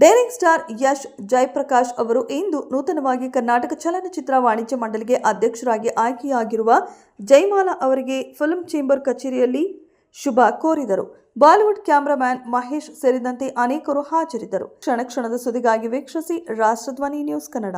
Daring star Yash Jayaprakash ಅವರು ಇಂದು ನೂತನವಾಗಿ ಕರ್ನಾಟಕ ಚಲನಚಿತ್ರ ವಾಣಿಜ್ಯ ಮಂಡಳಿಗೆ ಅಧ್ಯಕ್ಷರಾಗಿ ಆಯ್ಕೆಯಾಗಿರುವ ಜಯಮಾಲಾ ಅವರಿಗೆ ಫಿಲ್ಮ್ ಚೇಂಬರ್ ಕಚೇರಿಯಲ್ಲಿ ಶುಭ ಕೋರಿದರು. ಬಾಲಿವುಡ್ ಕ್ಯಾಮರಾಮ್ಯಾನ್ ಮಹೇಶ್ ಸೇರಿದಂತೆ ಅನೇಕರು ಹಾಜರಿದ್ದರು. ಕ್ಷಣ ಕ್ಷಣದ ಸುದ್ದಿಗಾಗಿ ವೀಕ್ಷಿಸಿ ರಾಷ್ಟ್ರಧ್ವನಿ ನ್ಯೂಸ್ ಕನ್ನಡ.